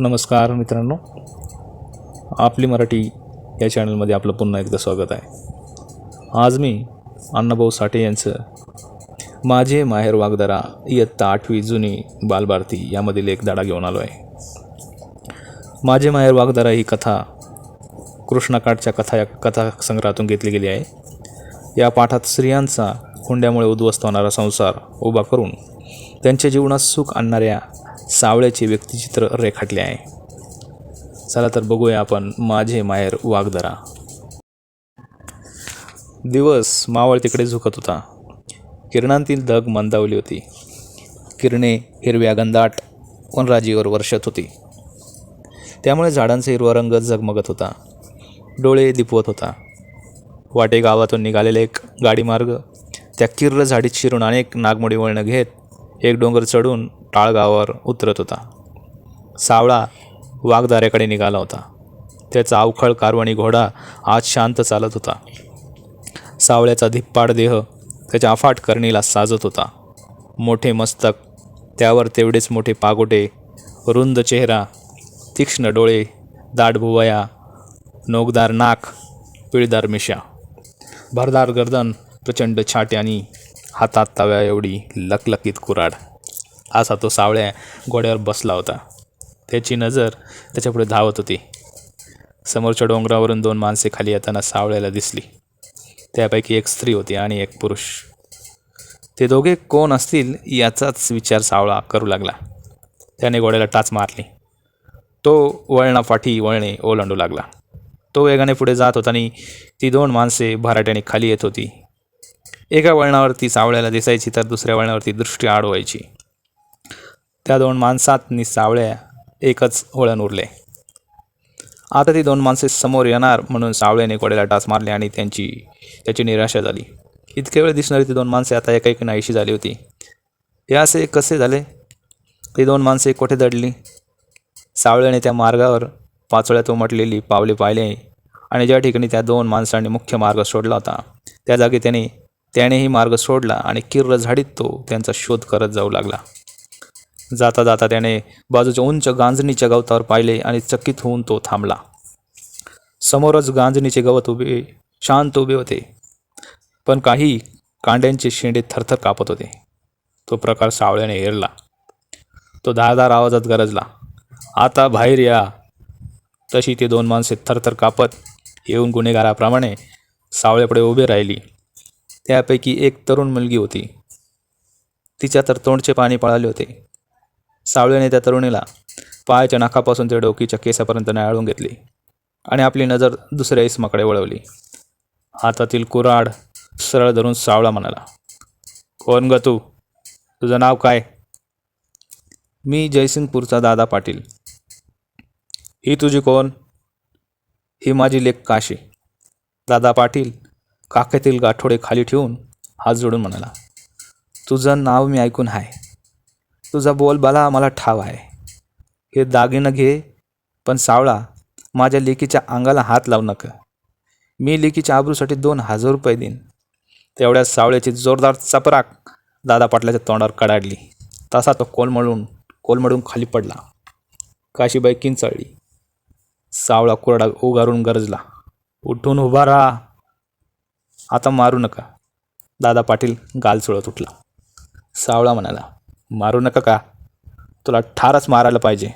नमस्कार मित्रांनो. आपली मराठी या चॅनलमध्ये आपलं पुन्हा एकदा स्वागत आहे. आज मी अण्णाभाऊ साठे यांचं माझे माहेर वागदारा इयत्ता आठवी जुनी बालभारती यामधील एक धडा घेऊन आलो आहे माझे माहेर वागदारा ही कथा कृष्णाकाठच्या कथा या कथा संग्रहातून घेतली गेली आहे. या पाठात स्त्रियांचा हुंड्यामुळे उद्ध्वस्त होणारा संसार उभा करून त्यांच्या जीवनात सुख आणणाऱ्या सावळ्याचे व्यक्तिचित्र रेखाटले आहे. चला तर बघूया आपण माझे माहेर वागदरा दिवस मावळ तिकडे झुकत होता. किरणांतील धग मंदावली होती. किरणे हिरव्या गंधाट वनराजीवर वर्षत होती. त्यामुळे झाडांचा हिरवा रंग झगमगत होता. डोळे दिपवत होता. वाटे गावातून निघालेले एक गाडीमार्ग त्या किर्र झाडीत शिरून अनेक नागमोडी वळणं घेत एक डोंगर चढून टाळगावावर उतरत होता. सावळा वाघदाऱ्याकडे निघाला होता. त्याचा अवखळ कारवणी घोडा आज शांत चालत होता. सावळ्याचा धिप्पाड देह त्याच्या अफाट करणीला साजत होता. मोठे मस्तक त्यावर तेवढेच मोठे पागोटे रुंद चेहरा तीक्ष्ण डोळे दाट भुवया नोकदार नाक पिळदार मिशा. भरदार गर्दन प्रचंड छाट्यानी आणि हातात तव्या एवढी लकलकीत कुराड. असा तो सावळ्या घोड्यावर बसला होता. त्याची नजर त्याच्यापुढे धावत होती. समोरच्या डोंगरावरून दोन माणसे खाली येताना सावळ्याला दिसली. त्यापैकी एक स्त्री होती आणि एक पुरुष. ते दोघे कोण असतील याचाच विचार सावळा करू लागला. त्याने घोड्याला टाच मारली. तो वळणापाठी वळणे ओलांडू लागला. तो वेगाने पुढे जात होता आणि ती दोन माणसे भराट्याने खाली येत होती. एका वळणावरती सावळ्याला दिसायची तर दुसऱ्या वळणावरती दृष्टी आड व्हायची त्या दोन माणसात नि सावळ्या एकच वळण उरले. आता ती दोन माणसे समोर येणार म्हणून सावळ्याने कोड्याला टाच मारले आणि त्यांची त्याची निराशा झाली. इतके वेळ दिसणारी ती दोन माणसे आता एका एक नाहीशी झाली होती. हे असे कसे झाले? ती दोन माणसे कोठे दडली? सावळ्याने त्या मार्गावर पाचोळ्यात उमटलेली पावले पाहिले आणि ज्या ठिकाणी त्या दोन माणसांनी मुख्य मार्ग सोडला होता त्या जागी त्याने त्यानेही मार्ग सोडला आणि किर्र झाडीत तो त्यांचा शोध करत जाऊ लागला. जाता जाता त्याने बाजूच्या उंच गांजणीच्या गवतावर पाहिले आणि चकित होऊन तो थांबला. समोरच गांजणीचे गवत उभे शांत उभे होते. पण काही कांड्यांचे शेंडे थरथर कापत होते. तो प्रकार सावळ्याने हेरला तो धारदार आवाजात गरजला आता बाहेर या. तशी ते दोन माणसे थरथर कापत येऊन गुन्हेगाराप्रमाणे सावळ्यापुढे उभे राहिली. त्यापैकी एक तरुण मुलगी होती. तिच्या तर तोंडचे पाणी पळाले होते. सावळ्याने त्या तरुणीला पायाच्या नाकापासून ते डोकीच्या केसापर्यंत न्याळून घेतली आणि आपली नजर दुसऱ्या इसमाकडे वळवली. हातातील कुराड सरळ धरून सावळा म्हणाला कोण ग तू? तुझं नाव काय? मी जयसिंगपूरचा दादा पाटील. ही तुझी कोण? ही माझी लेख काशी. दादा पाटील काखेतील गाठोडे खाली ठेवून हात जोडून म्हणाला तुझं नाव मी ऐकून आहे तुझा बोलबाला मला ठाव आहे. हे दागिनं घे पण सावळा माझ्या लेकीच्या अंगाला हात लावू नका. मी लेकीच्या आबरूसाठी दोन हजार रुपये देईन. तेवढ्या सावळ्याची जोरदार चपराक दादा पाटलाच्या तोंडावर कडाडली. तसा तो कोलमळून कोलमडून खाली पडला. काशीबाई किंचाळली. सावळा कोरडा उगारून गरजला. उठून उभा राहा. आता मारू नका. दादा पाटील गाल चुळत उठला. सावळा म्हणाला मारू नका का? तुला ठारच मारायला पाहिजे.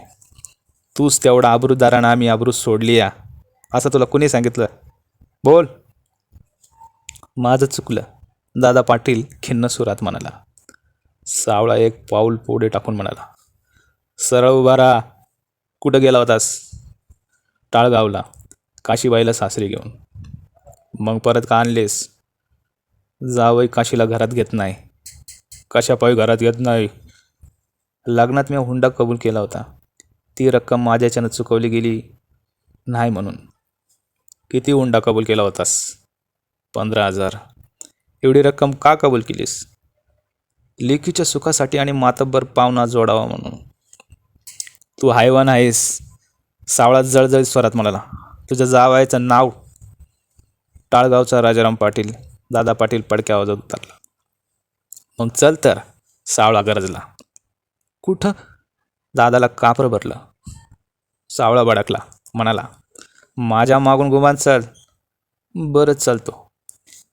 तूच तेवढा आबरूदारानं आम्ही आबरू सोडली या. असं तुला कुणी सांगितलं? बोल. माझं चुकलं. दादा पाटील खिन्न सुरात म्हणाला. सावळा एक पाऊल पुढे टाकून म्हणाला. सरळ उभा राहा. कुठं गेला होतास? टाळगावला. काशीबाईला सासरी घेऊन. मग परत का आणलेस? जावई काशीला घरात घेत नाही. कशापायी घरात घेत नाही? लग्नात मी हुंडा कबूल केला होता. ती रक्कम माझ्याच्यानं चुकवली गेली नाही म्हणून. किती हुंडा कबूल केला होतास? पंधरा हजार. एवढी रक्कम का कबूल केलीस? लेकीच्या सुखासाठी आणि मातब्बर पावना जोडावा म्हणून. तू हायवान आहेस. सावळा जळजळ स्वरात म्हणाला. तुझ्या जावायचं नाव टाळगावचा राजाराम पाटील दादा पाटील पडक्या आवाजात उतरला. मग चल तर सावळा गरजला. कुठं? दादाला कापरं भरलं. सावळा भडकला. म्हणाला माझ्या मागून गुमान चल. बरंच चलतो.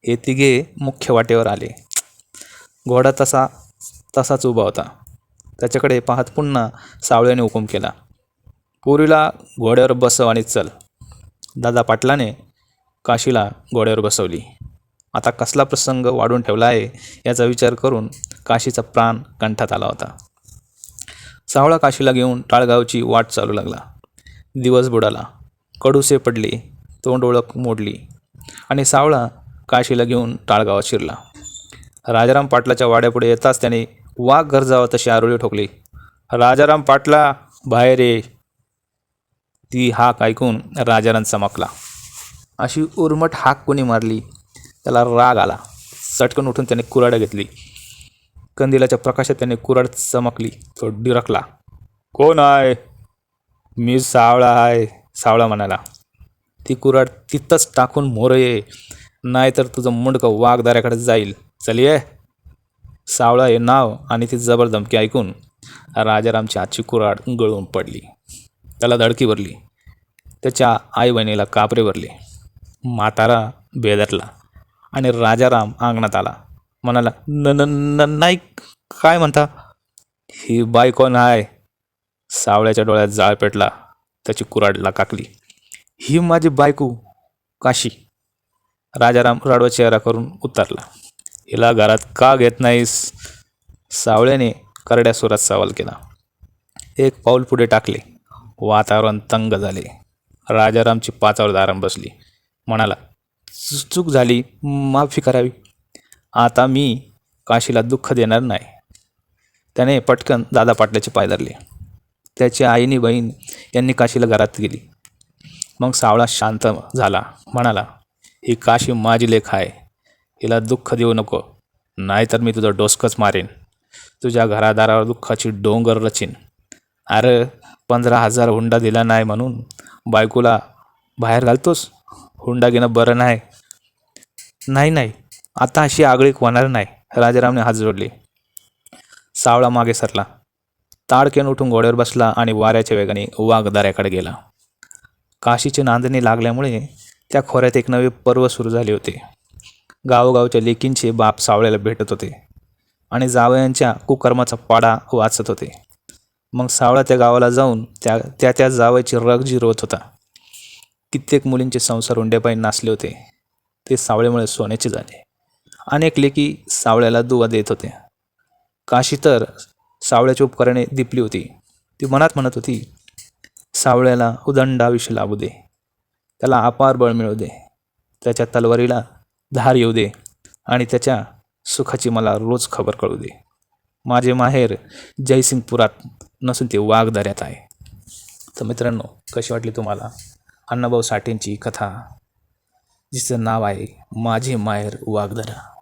हे तिघे मुख्य वाटेवर आले. घोडा तसा तसाच उभा होता. त्याच्याकडे पाहत पुन्हा सावळ्याने हुकूम केला. पोरीला घोड्यावर बसव आणि चल. दादा पाटलाने काशीला घोड्यावर बसवली. आता कसला प्रसंग वाढून ठेवला आहे याचा विचार करून काशीचा प्राण कंठात आला होता. सावळा काशीला घेऊन टाळगावची वाट चालू लागला. दिवस बुडाला. कडुसे पडले तोंड ओळख मोडली आणि सावळा काशीला घेऊन टाळगावात शिरला. राजाराम पाटलाच्या वाड्यापुढे येताच त्याने वाघ गरजावा तशी आरोळी ठोकली. राजाराम पाटला बाहेर ये. ती हाक ऐकून राजाराम चमकला. अशी उर्मट हाक कोणी मारली? त्याला राग आला. चटकन उठून त्याने कुराडा घेतली. कंदिलाच्या प्रकाशात त्याने कुऱ्हाड चमकली. तो डिरकला. कोण आहे? मी सावळा आहे सावळा म्हणाला. ती कुऱ्हाड तिथंच टाकून मोर ये. नाहीतर तुझं मुंडकं वाघदाऱ्याकडे जाईल. चल ये. सावळा हे नाव आणि ती जबर धमकी ऐकून राजारामची आजची कुऱ्हाड गळून पडली. त्याला धडकी भरली. त्याच्या आई बहिणीला कापरे भरले. म्हातारा बेदरला आणि राजाराम अंगणात आला. म्हणाला न न नाही काय म्हणता? ही बाय कोण आहे सावळ्याच्या डोळ्यात जाळ पेटला त्याची कुराडला काकली ही माझी बायको काशी. राजाराम राडवा चेहरा करून उतरला. हिला घरात का घेत नाहीस? सावळ्याने करड्या सुरात सवाल केला. एक पाऊल पुढे टाकले. वातावरण तंग झाले. राजारामची पाचावर दाराम बसली. म्हणाला चूक झाली माफी करावी. आता मी काशीला दुःख देणार नाही. त्याने पटकन दादा पाटलाचे पाय धरले. त्याची आईनी बहीण यांनी काशीला घरात गेली. मग सावळा शांत झाला. म्हणाला ही काशी माझी लेख आहे. हिला दुःख देऊ नको. नाहीतर मी तुझं डोसकच मारेन. तुझ्या घरादारावर दुःखाची डोंगर रचीन. अरे पंधरा हजार हुंडा दिला नाही म्हणून बायकोला बाहेर घालतोस? हुंडा घेणं बरं नाही. नाही नाही. आता अशी आगळीक होणार नाही. राजारामने हात जोडले. सावळा मागे सरला. ताडकेन उठून घोड्यावर बसला आणि वाऱ्याच्या वेगाने वाघदाऱ्याकडे गेला. काशीची नांदणी लागल्यामुळे त्या खोऱ्यात एक नवे पर्व सुरू झाले होते. गावोगावच्या लेकींचे बाप सावळ्याला भेटत होते आणि जावयांच्या कुकर्माचा पाडा वाचत होते. मग सावळा त्या गावाला जाऊन त्या त्या त्या जावयाची रग जिरवत होता. कित्येक मुलींचे संसार हुंड्यापायी नाचले होते. ते सावळेमुळे सोन्याचे झाले. अनेक लेकी सावळ्याला दुवा देत होते. काशी तर सावळ्याची उपकरणे दिपली होती. ती मनात म्हणत होती सावळ्याला उदंड आयुष्य लाभू दे. त्याला अपार बळ मिळू दे. त्याच्या तलवारीला धार येऊ दे आणि त्याच्या सुखाची मला रोज खबर कळू दे. माझे माहेर जयसिंगपुरात नसून ते वाघदऱ्यात आहे. तर मित्रांनो कशी वाटली तुम्हाला अण्णाभाऊ साठेंची कथा? जिचं नाव आहे माझे माहेर वाघदरा.